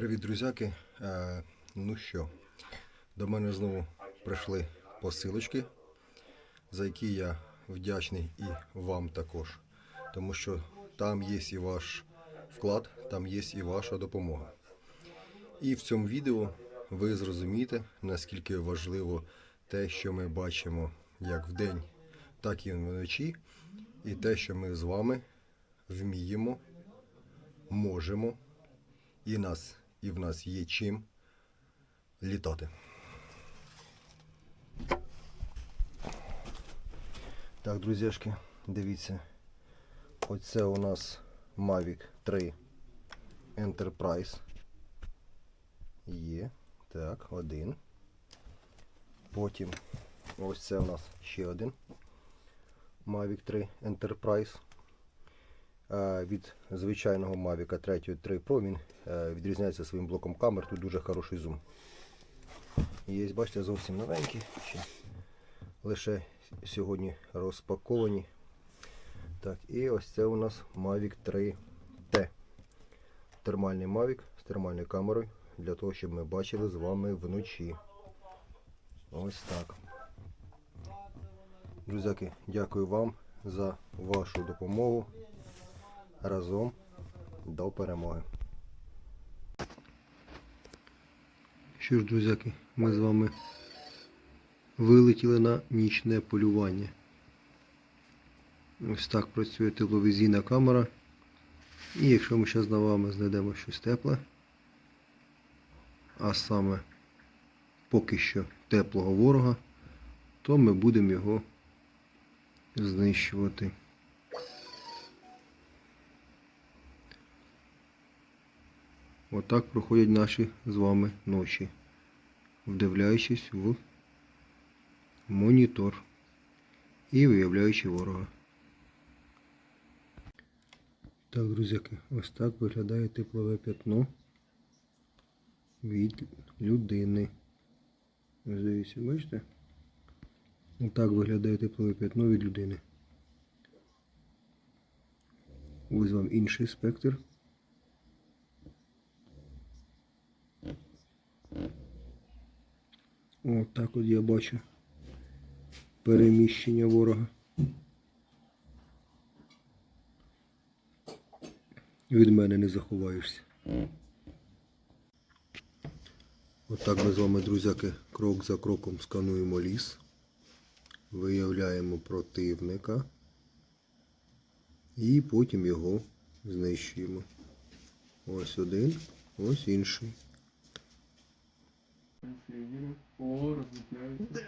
Привіт, друзяки. Е, ну що, до мене знову прийшли посилочки, за які я вдячний і вам також. Тому що там є і ваш вклад, там є і ваша допомога. І в цьому відео ви зрозумієте, наскільки важливо те, що ми бачимо як вдень, так і вночі, і те, що ми з вами вміємо, можемо і нас, і в нас є чим літати. Так, друзяшки, дивіться. Оце у нас Mavic 3 Enterprise. Є. Так, один. Потім ось це у нас ще один Mavic 3 Enterprise. Е, Від звичайного Mavic 3 3 Pro він е, відрізняється своїм блоком камер. Тут дуже хороший зум. Є, бачите, зовсім новенькі. Ще лише сьогодні розпаковані. Так, і ось це у нас Mavic 3T. Термальний Mavic з термальною камерою для того, щоб ми бачили з вами вночі. Ось так. Друзяки, дякую вам за вашу допомогу. Разом до перемоги. Що ж, друзяки, ми з вами вилетіли на нічне полювання. Ось так працює тепловізійна камера. І якщо ми зараз на вами знайдемо щось тепле, а саме поки що теплого ворога, то ми будемо його знищувати. Отак проходять наші з вами ночі, вдивляючись в монітор і виявляючи ворога. Так, друзяки, ось так виглядає теплове п'ятно від людини. Дивіться, бачите? Отак виглядає теплове п'ятно від людини. Ось вам інший спектр. О, так от я бачу переміщення ворога. Від мене не заховаєшся. Отак ми з вами, друзяки, крок за кроком скануємо ліс. Виявляємо противника. І потім його знищуємо. Ось один, ось інший. О, розмовляють.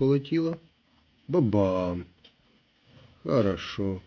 Полетіла. Бабам. Хорошо.